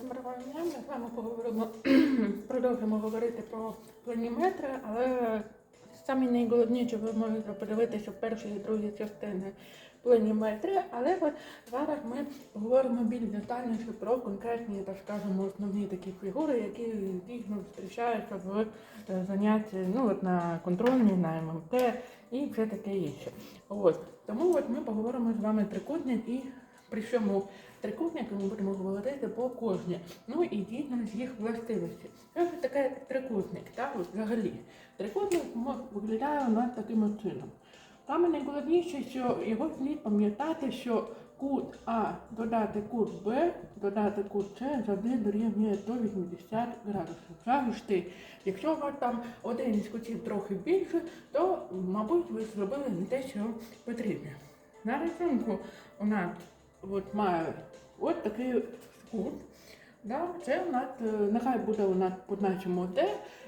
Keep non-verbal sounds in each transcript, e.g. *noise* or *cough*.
Ми з вами поговоримо, *clears throat* продовжимо говорити про планіметри, але самі найголовніше ви можете подивитися в першій і другій частині планіметри, але от зараз ми говоримо більш детальніше про конкретні, так скажемо, основні такі фігури, які дійсно зустрічаються в е, занятті ну, от на контрольні, на ММТ і все таке інше. От. Тому от ми поговоримо з вами трикутник і Причому трикутники ми будемо говорити по кожній. Ну і дійсно з їх властивості. Що ж таке трикутник? Так, взагалі. Трикутник виглядає у нас таким чином. Саме найголовніше, що його слід пам'ятати, що кут А додати кут Б, додати кут С завжди дорівнює 180 градусів. Завжди. Якщо у вас там один із кутів трохи більше, то, мабуть, ви зробили не те, що потрібно. На рисунку у нас от має от такий кут. Да? Це у нас, е, нехай буде у нас позначимо D,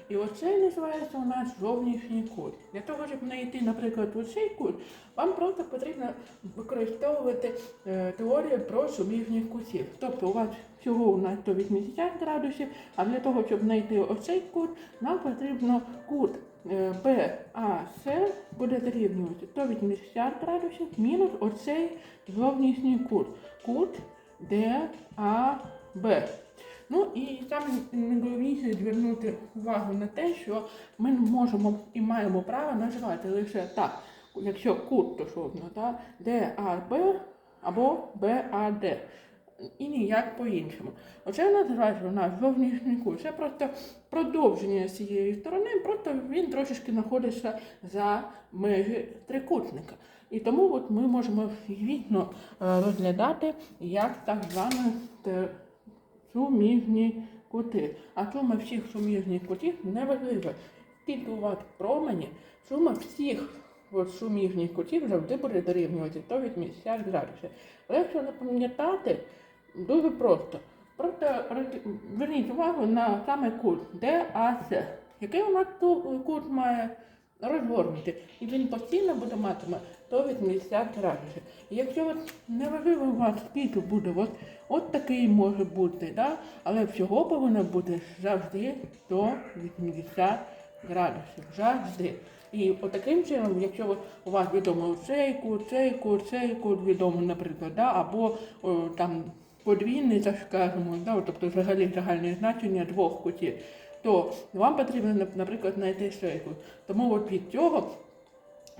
і оце називається у нас зовнішній кут. Для того, щоб знайти, наприклад, оцей кут, вам просто потрібно використовувати е, теорію про суміжних кутів. Тобто у вас всього у нас 180 градусів, а для того, щоб знайти оцей кут, нам потрібно кут е, BAC буде дорівнювати 180 градусів мінус оцей зовнішній кут. Кут DAB. Ну і найголовніше звернути увагу на те, що ми можемо і маємо право називати лише так, якщо кут стосовно так, DAB або BAD. І ніяк по-іншому. Оце називається у нас зовнішній кут. Це просто продовження цієї сторони, просто він трошечки знаходиться за межі трикутника. І тому от ми можемо звітно е, розглядати як так звані суміжні кути. А сума всіх суміжних кутів неважлива. Тільки у вас промені, сума всіх от суміжних кутів завжди буде дорівнювати 180 градусів. Але якщо не пам'ятати, дуже просто. Просто зверніть увагу на саме кут DAC. Який у нас кут має розгорнути? І він постійно буде матиме 180 градусів. І якщо от неважливо у вас скільки буде, от, от такий може бути, да? але всього повинно бути завжди 180 градусів. Завжди. І от таким чином, якщо у вас відомо цей кут, цей кут, цей кут відомо, наприклад, да? або о, там подвійний, так скажемо, да? тобто взагалі загальне значення двох кутів, то вам потрібно, наприклад, знайти цей кут. Тому от від цього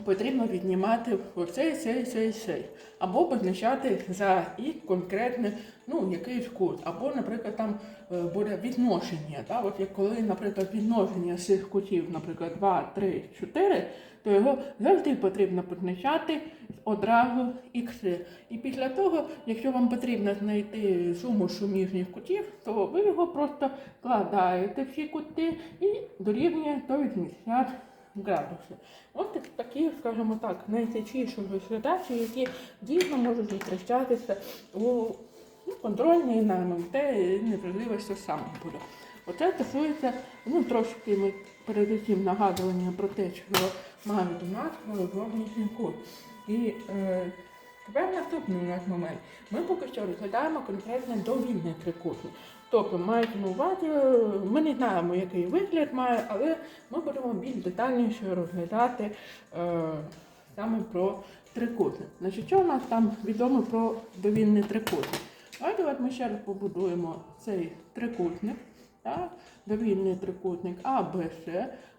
потрібно віднімати оцей, цей, цей, цей. Або позначати за і конкретне, ну, якийсь кут. Або, наприклад, там е, буде відношення. Да? От як коли, наприклад, відношення цих кутів, наприклад, 2, 3, 4, то його завжди потрібно позначати одразу ікси. І після того, якщо вам потрібно знайти суму суміжних кутів, то ви його просто складаєте всі кути і дорівнює 180 градусів. Так- такі, скажімо так, найчастіші задачі, які дійсно можуть зустрічатися у контрольній на ММТ, і неважливо, що саме буде. Оце стосується, ну трошки ми перед цим нагадування про те, що мають у нас зовнішній кут. І е, тепер наступний у момент. Ми поки що розглядаємо конкретно довільний трикутник. Тобто мається на увазі, ми не знаємо, який вигляд має, але ми будемо більш детальніше розглядати е, саме про трикутник. Значить, що у нас там відомо про довільний трикутник? Давайте от ми ще раз побудуємо цей трикутник. Так? Довільний трикутник АБС.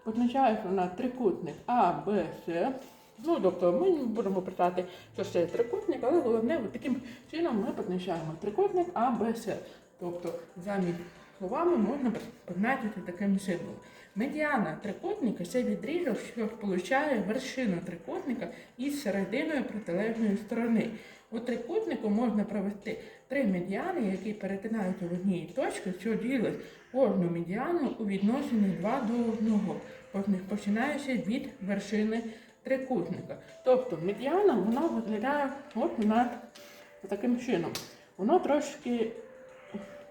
Позначається у нас трикутник АБС. Ну, тобто ми будемо писати, що це трикутник, але головне, таким чином ми позначаємо трикутник АБС. Тобто замість словами можна позначити таким символом. Медіана трикутника це відрізок, що сполучає вершину трикутника із серединою протилежної сторони. У трикутнику можна провести три медіани, які перетинаються в одній точці, що ділить кожну медіану у відношенні 2 до 1, починаючи від вершини трикутника. Тобто медіана вона виглядає от у нас таким чином. Воно трошки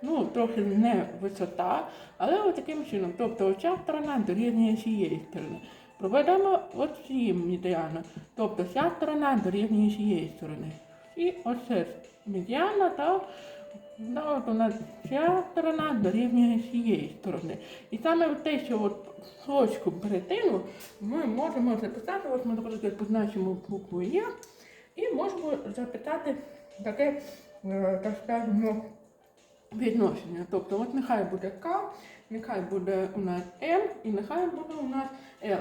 ну, трохи не висота, але таким чином. Тобто оця сторона дорівнює цієї сторони. Проведемо от цієї медіану. Тобто ця сторона дорівнює цієї сторони. І оце медіана та Да, от у нас ця сторона дорівнює цієї сторони. І саме те, що от точку перетину ми можемо записати, от ми, наприклад, позначимо букву Є, і можемо записати таке, е, так скажемо, відношення. Тобто, от нехай буде К, нехай буде у нас М і нехай буде у нас Л.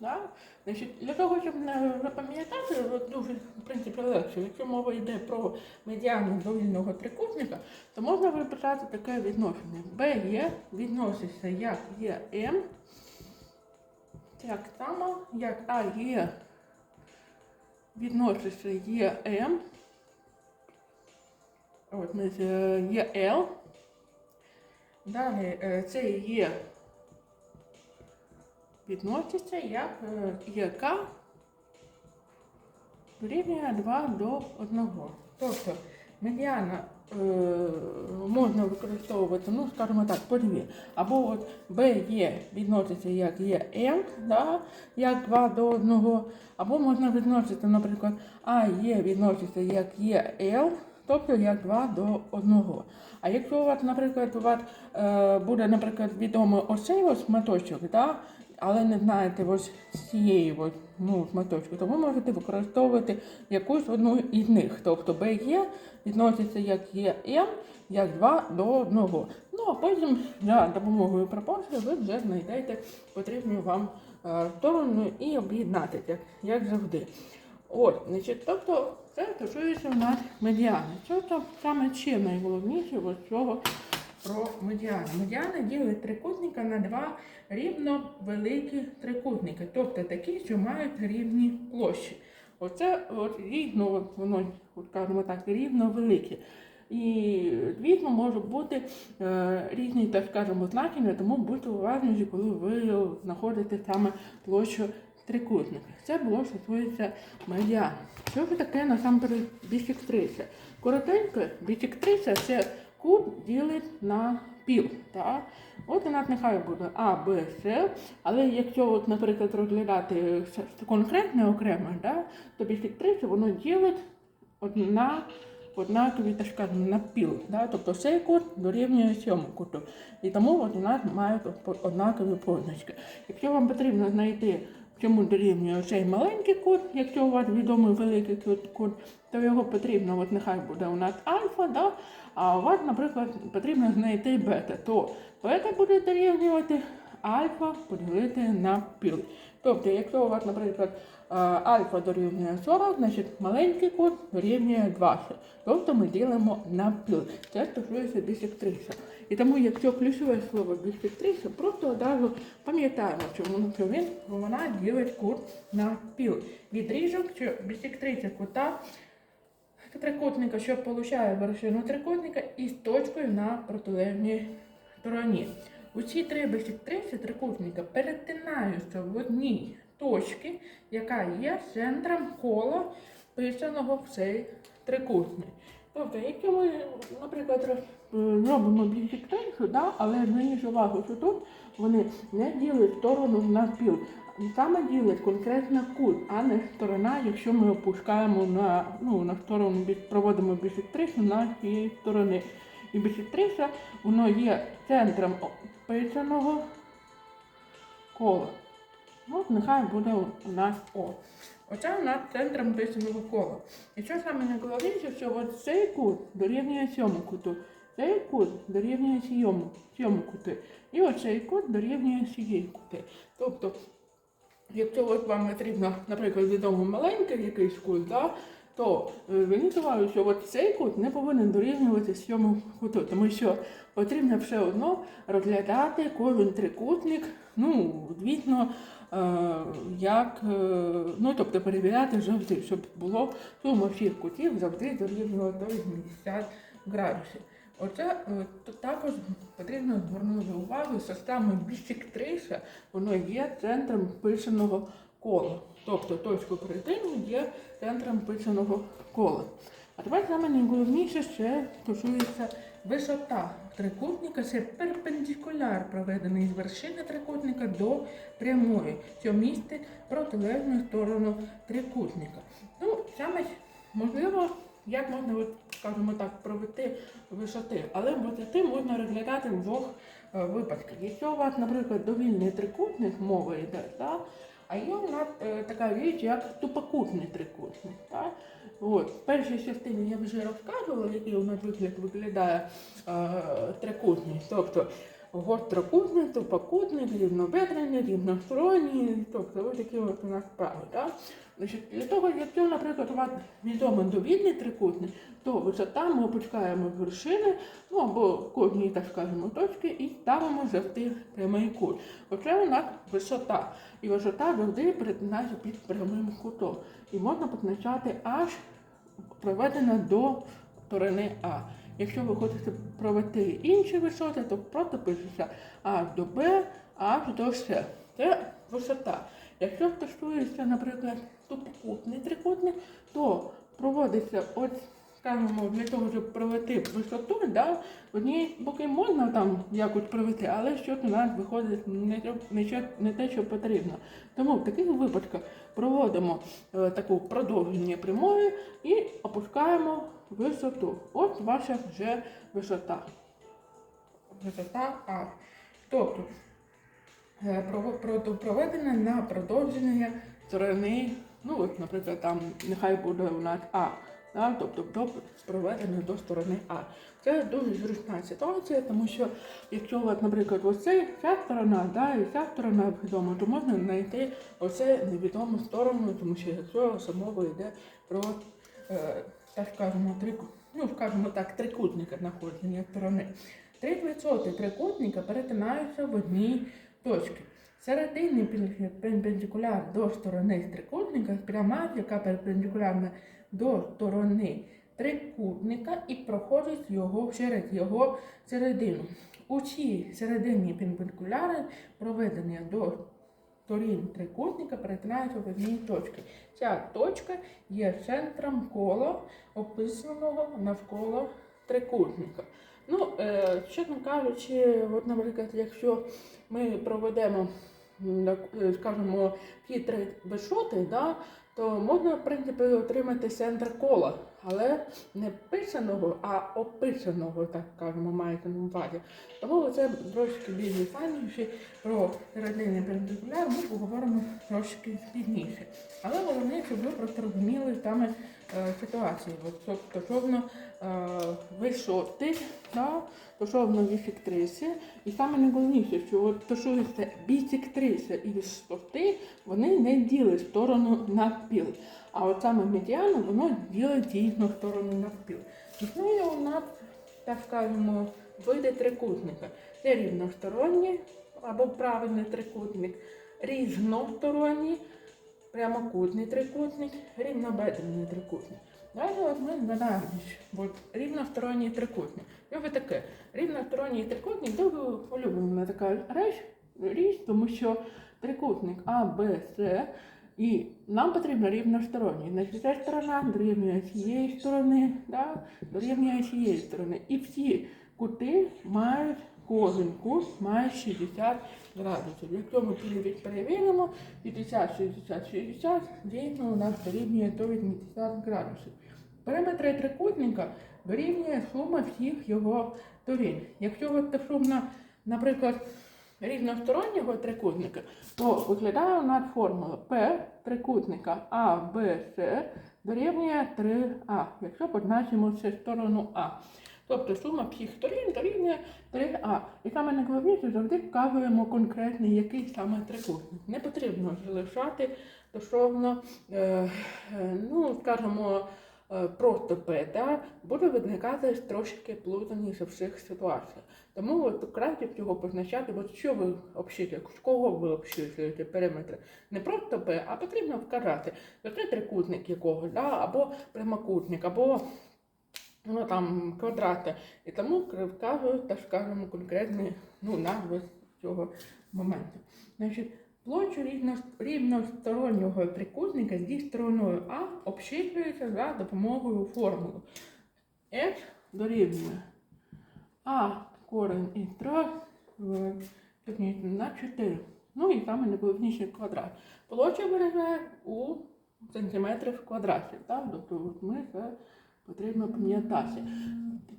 Да? Значить, для того, щоб запам'ятати, дуже в принципі легше, якщо мова йде про медіану довільного трикутника, то можна виписати таке відношення. BE відноситься як ЄМ, так само, як АЄ відноситься ЄМ, от ми з е, Далі е, це є відноситься як е, ЄК дорівнює 2 до 1. Тобто медіана е, можна використовувати, ну, скажімо так, по дві. Або от BE відноситься як ЄМ, да, як 2 до 1, або можна відносити, наприклад, АЄ відноситься як ЄЛ, тобто як 2 до 1. А якщо у вас, наприклад, у вас е, буде, наприклад, відомо оцей ось шматочок, да, але не знаєте ось цієї ось, ну, шматочку, то ви можете використовувати якусь одну із них. Тобто BE відноситься як ЄМ, як 2 до 1. Ну а потім за допомогою пропорції ви вже знайдете потрібну вам е, сторону і об'єднати, як, як завжди. От, значить, тобто це стосується у нас медіани. Що там саме ще найголовніше ось цього про медіани? Медіани ділить трикутника на два рівно великі трикутники, тобто такі, що мають рівні площі. Оце от рівно, воно, от скажімо так, рівно велике. І звісно, можуть бути е, різні, так скажемо, значення, тому будьте уважні, коли ви знаходите саме площу трикутника. Це було стосується медіани. Що ж таке насамперед бісектриса? Коротенько, бісектриса це кут ділить на пів. Так? От у нас нехай буде А, Б, С, але якщо, от, наприклад, розглядати конкретне окремо, да, то бісектриса воно ділить на однакові, так скажемо, на пів. Да? Тобто цей кут дорівнює цьому куту. І тому от у нас мають однакові позначки. Якщо вам потрібно знайти, чому дорівнює цей маленький кут, якщо у вас відомий великий кут, то його потрібно, от нехай буде у нас альфа, да? а у вас, наприклад, потрібно знайти бета, то бета буде дорівнювати альфа поділити на піл. Тобто, якщо у вас, наприклад, альфа дорівнює 40, значить маленький кут дорівнює 20. Тобто ми ділимо на пів. Це стосується бісектриса. І тому, якщо ключове слово бісектриса, просто одразу пам'ятаємо, що він вона ділить кут на пів. Відрізок, що бісектриса кута трикутника, що получає вершину трикутника із точкою на протилежній стороні. Усі три бісектриси трикутника перетинаються в одній точці, яка є центром кола, писаного в цей трикутник. Тобто, якщо ми, наприклад, е, да, але зверніть увагу, що тут вони не ділять сторону на пів. Саме ділить конкретно кут, а не сторона, якщо ми опускаємо на, ну, на сторону, проводимо бісектрису на цієї сторони. І бісектриса, воно є центром описаного кола. От нехай буде у нас О. Оце у нас центром писаного кола. І що саме найголовніше, що от цей кут дорівнює цьому куту, цей кут дорівнює цьому, цьому куту. І оцей кут дорівнює цієї кути. Тобто, якщо от вам потрібно, наприклад, відомо маленький якийсь кут, да, то е, зверніть що от цей кут не повинен дорівнювати цьому куту, тому що потрібно все одно розглядати кожен трикутник, ну, е, як, е, ну, тобто перевіряти завжди, щоб було сума всіх кутів завжди дорівнювала до 80 градусів. Оце е, також потрібно звернути увагу, що саме бісектриса, воно є центром писаного кола. Тобто точка перетину є центром писаного кола. А тепер саме найголовніше ще стосується висота трикутника. Це перпендикуляр, проведений з вершини трикутника до прямої, що містить протилежну сторону трикутника. Ну, саме можливо, як можна, скажімо так, провести висоти. Але висоти можна розглядати в двох е, випадках. Якщо у вас, наприклад, довільний трикутник мова йде, так, а є нас е, така річ, як тупокутний трикутник. Так? От, в першій частині я вже розказувала, який у нас вигляд виглядає е, трикутник. Тобто гострокутний, тупокутний, рівнобедрений, рівносторонній, тобто ось такі от у нас справи. Так? Значить, для того, якщо, наприклад, у вас відомий довільний трикутник, то висота ми опускаємо з вершини, ну або кожній, так скажемо, точки і ставимо завжди прямий кут. Оце у нас висота. І висота завжди перетинається під прямим кутом. І можна позначати аж проведено до сторони А. Якщо ви хочете провести інші висоти, то просто пишеться А до Б, аж до С. Це висота. Якщо стосується, наприклад, тупокутний трикутник, то проводиться от, скажімо, для того, щоб провести висоту, да, одні боки можна там якось провести, але щось у нас виходить не, не, не те, що потрібно. Тому в таких випадках проводимо е, таку продовження прямої і опускаємо висоту. От ваша вже висота. Висота А. Тобто е, прово- про- проведення на продовження сторони, ну от, наприклад, там нехай буде у нас А. Да, тобто до проведення до сторони А. Це дуже зручна ситуація, тому що якщо вас, наприклад, оце ця сторона, да, і ця сторона відома, то можна знайти оце невідому сторону, тому що якщо самого йде про, е, так скажемо, трику, ну, скажімо так, трикутника знаходження сторони. Три висоти трикутника перетинаються в одній точці. Серединний перпендикуляр до сторони трикутника пряма, яка перпендикулярна до сторони трикутника і проходить його через його середину. Усі серединні перпендикуляри проведення до сторін трикутника перетинаються в одній точці. Ця точка є центром кола, описаного навколо трикутника. Ну, е, чесно кажучи, от, наприклад, якщо ми проведемо, е, скажімо, ті три да, то можна, в принципі, отримати центр кола, але не писаного, а описаного, так кажемо, мається на увазі. Тому це трошки більш детальніше про родини перпендикуляр ми поговоримо трошки пізніше. Але головне, щоб ви просто розуміли саме е, ситуацію. От, стосовно висоти та стосовно бісектриси. І саме найголовніше, що от стосується бісектриси і висоти, вони не ділять сторону навпіл. А от саме медіану воно ділить дійсно сторону навпіл. Існує у нас, так скажемо, види трикутника. Це рівносторонній або правильний трикутник, різносторонній, прямокутний трикутник, рівнобедрений трикутник. Давайте от ми згадаємо, от рівносторонній трикутник. Ви таке? Рівносторонній трикутник дуже улюблена така реч, річ, тому що трикутник А, Б, С, і нам потрібно рівносторонній. Значить, ця сторона дорівнює цієї сторони, да? дорівнює цієї сторони. І всі кути мають, кожен кут має 60 градусів. Якщо ми переві- перевіримо, 50, 60, 60, дійсно у нас дорівнює до 80 градусів. Периметри трикутника вирівнює сума всіх його сторін. Якщо от стосовно, наприклад, рівностороннього трикутника, то виглядає у нас формула P трикутника А, Б, С дорівнює 3А, якщо позначимо це сторону А. Тобто сума всіх сторін дорівнює 3А. І саме найголовніше завжди вказуємо конкретний який саме трикутник. Не потрібно залишати стосовно, е, е, ну, скажімо, е, просто П, да, буде виникати трошки плутаніше в всіх ситуаціях. Тому от краще всього позначати, от що ви обчислюєте, з кого ви обчислюєте периметри. Не просто П, а потрібно вказати, що це трикутник якогось, да, або прямокутник, або ну, там, квадрати. І тому вказують, так скажемо, конкретні ну, назви цього моменту. Значить, площу рівно, рівностороннього трикутника зі стороною А обчислюється за допомогою формули. F дорівнює А корень із 3 в- на 4. Ну і саме найголовніший квадрат. Площа виражає у сантиметрів квадратів. Тобто ми це потрібно пам'ятати.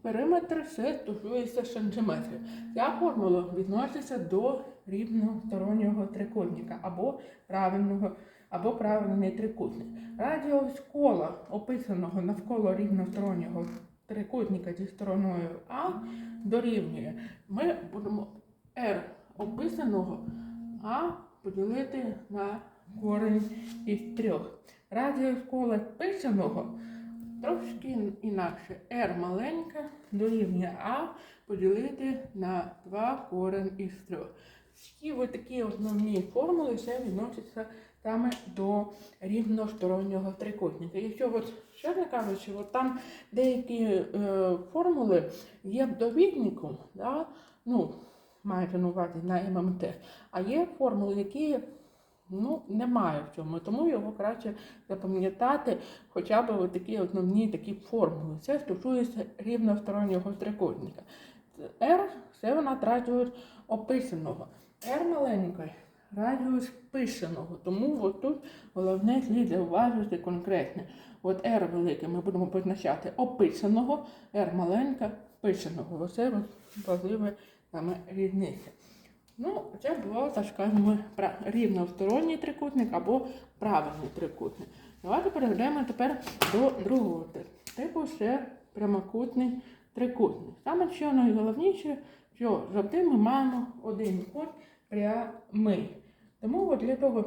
Периметр все стосується сантиметрів. Ця формула відноситься до рівностороннього трикутника або правильного або правильний трикутник. Радіус кола, описаного навколо рівностороннього трикутника зі стороною А, дорівнює. Ми будемо R описаного А поділити на корень із трьох. Радіус кола писаного трошки інакше. R маленька дорівнює А поділити на 2 корень із трьох. Всі ось такі основні формули все відносяться саме до рівностороннього трикутника. Якщо от, чесно кажучи, от там деякі е, формули є в довіднику, да? ну, маєте на увазі на ММТ, а є формули, які ну, немає в цьому, тому його краще запам'ятати хоча б такі основні такі формули. Це стосується рівностороннього трикутника. R це вона радіус описаного. R маленький радіус писаного. Тому от тут головне слід зауважити конкретне. От R велике ми будемо позначати описаного, R маленька писаного. Оце важлива саме різниця. Ну, це було, так рівносторонній трикутник або правильний трикутник. Давайте перейдемо тепер до другого типу, це прямокутний трикутник. Саме що найголовніше, що завжди ми маємо один кут прямий. Тому от для того,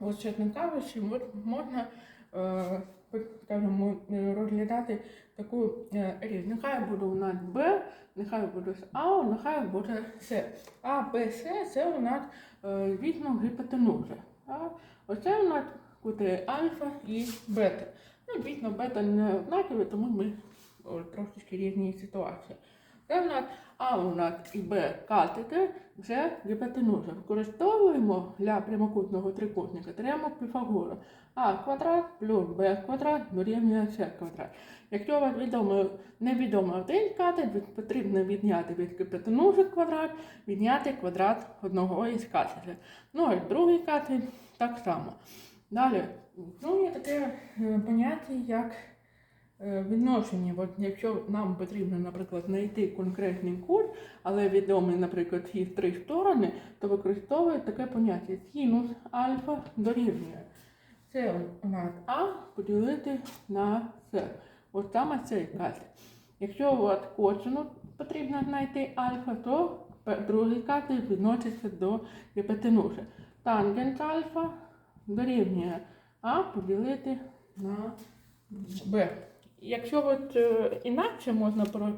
от, чесно кажучи, можна е, скажімо, е, розглядати таку е, річ. Нехай буде у нас Б, нехай буде А, нехай буде С. А, Б, С це у нас е, звісно гіпотенуза. Оце у нас кути альфа і бета. Ну, звісно, бета не однакові, тому ми трошечки різні ситуації. Це в А у нас і Б катети вже гіпотенуза. Використовуємо для прямокутного трикутника теорему Піфагора. А квадрат плюс Б квадрат дорівнює С квадрат. Якщо у вас відомо, невідомо один катет, потрібно відняти від гіпотенузи квадрат, відняти квадрат одного із катетів. Ну і другий катет так само. Далі, ну, є таке е, поняття, як е, відношення. От якщо нам потрібно, наприклад, знайти конкретний кут, але відомий, наприклад, ці три сторони, то використовують таке поняття синус альфа дорівнює. Це у нас А поділити на С. Ось саме цей катет. Якщо от косину потрібно знайти альфа, то другий катет відноситься до гіпотенузи. Тангенс альфа дорівнює А поділити на Б. Якщо от, е, інакше можна про,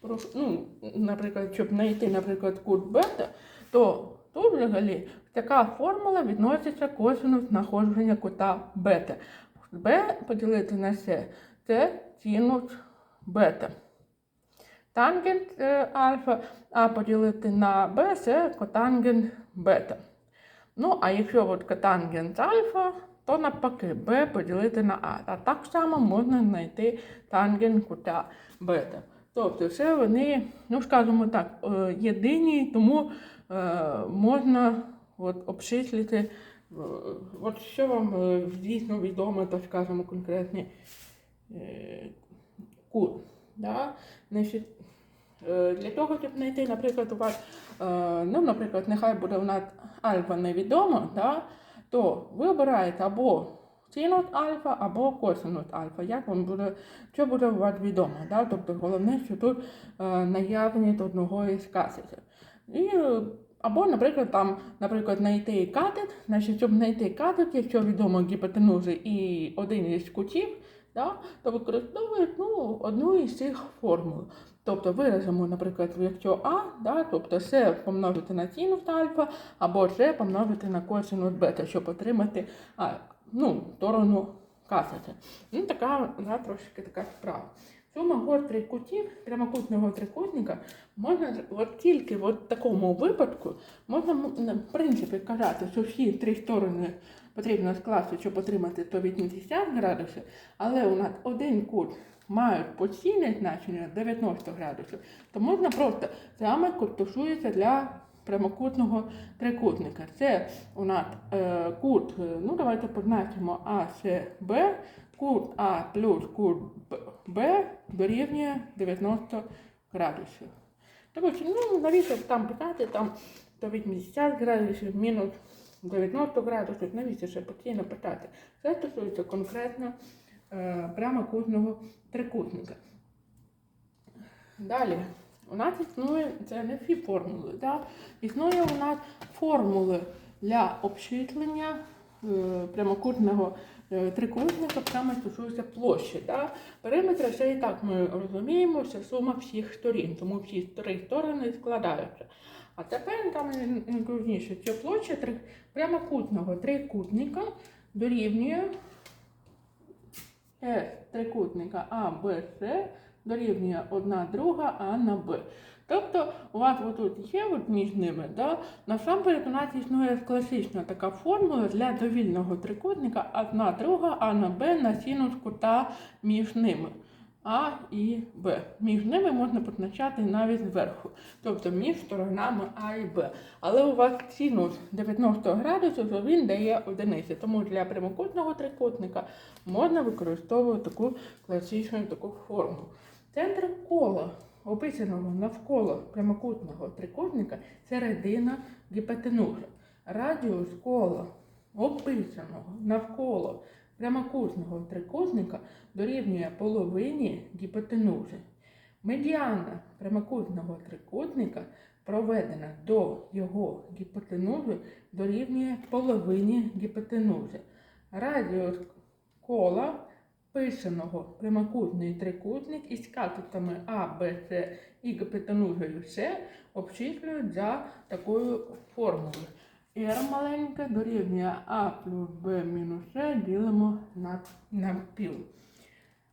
про, ну, наприклад, щоб знайти, наприклад, кут бета, то тут взагалі така формула відноситься косинус знаходження кута бета. Б поділити на С це синус бета. Тангенс е, альфа, а поділити на Б це котангенс бета. Ну, а якщо от котангенс альфа, то навпаки b поділити на А. А так само можна знайти тангенс кута бета. Тобто все вони, ну скажімо так, е, єдині, тому е, можна от, обчислити, е, от що вам звісно відомо, то скажімо конкретні е, кут. Да? Для того, щоб знайти, наприклад, у вас, ну, наприклад, нехай буде у нас альфа невідомо, да, то ви обираєте або синус альфа, або косинус альфа. Як вам буде, що буде у вас відомо? Да? Тобто головне, що тут е, наявність одного із катетів. І, е, або, наприклад, там, наприклад, знайти катет, значить, щоб знайти катет, якщо відомо гіпотенузи і один із кутів, да, то використовують ну, одну із цих формул. Тобто виразимо, наприклад, якщо А, да, тобто С помножити на синус альфа, або С помножити на косинус бета, щоб отримати а, ну, сторону катета. Ну, така да, трошки така справа. Сума гострих кутів прямокутного трикутника можна от тільки в от такому випадку можна в принципі казати, що всі три сторони потрібно скласти, щоб отримати 180 градусів, але у нас один кут мають постійне значення 90 градусів, то можна просто саме стосується для прямокутного трикутника. Це у нас е, кут, е, ну давайте позначимо АСБ, кут А плюс кут Б- дорівнює 90 градусів. Коротше, ну навіщо там питати, там 180 градусів, мінус 90 градусів, навіщо ще постійно питати? Це стосується конкретно прямокутного трикутника. Далі, у нас існує, це не всі формули, да? існує у нас формули для обчислення е, прямокутного е, трикутника, саме стосується площі. Да? Периметр це і так ми розуміємо, це сума всіх сторін, тому всі три сторони складаються. А тепер там найголовніше, що площа прямокутного трикутника дорівнює С трикутника С дорівнює одна друга А на Б. Тобто у вас отут є от між ними, да? насамперед у нас існує класична така формула для довільного трикутника одна друга А на Б на синус кута між ними. А і Б. Між ними можна позначати навіть зверху, тобто між сторонами А і Б. Але у вас синус 90 градусів, то він дає одиниці. Тому для прямокутного трикутника можна використовувати таку класичну таку форму. Центр кола, описаного навколо прямокутного трикутника, середина гіпотенузи. Радіус кола, описаного навколо прямокутного трикутника, дорівнює половині гіпотенузи. Медіана прямокутного трикутника, проведена до його гіпотенузи, дорівнює половині гіпотенузи. Радіус кола писаного прямокутний трикутник із катетами А, Б, С і гіпотенузою С обчислюють за такою формулою. R маленька дорівнює А плюс Б мінус С ділимо на, на пів.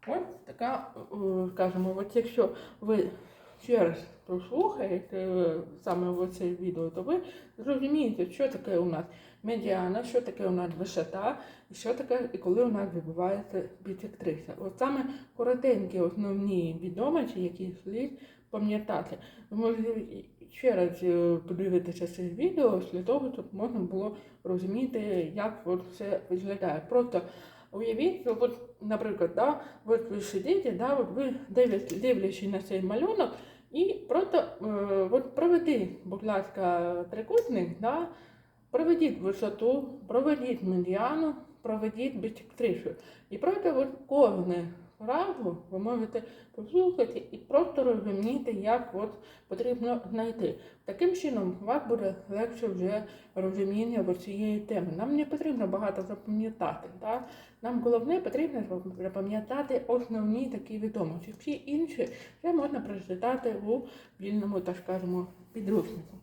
Ось така, е, скажімо, от якщо ви ще раз прослухаєте е, саме це відео, то ви зрозумієте, що таке у нас медіана, що таке у нас висота, і що таке, і коли у нас відбувається бісектриса. От саме коротенькі основні відомості, які слід пам'ятати. Ви можете ще раз е, подивитися це відео для того, щоб можна було розуміти, як все виглядає. Просто Уявіть, от, наприклад, да, от ви сидите, да, от ви дивлячись, на цей малюнок, і просто е, от проведіть, будь ласка, трикутник, да, проведіть висоту, проведіть медіану, проведіть бісектрису. І просто от кожне фразу ви можете послухати і просто розуміти, як от потрібно знайти. Таким чином, у вас буде легше вже розуміння цієї теми. Нам не потрібно багато запам'ятати. Да? Нам головне потрібно запам'ятати основні такі відомості. Всі інші вже можна прочитати у вільному, так скажемо, підручнику.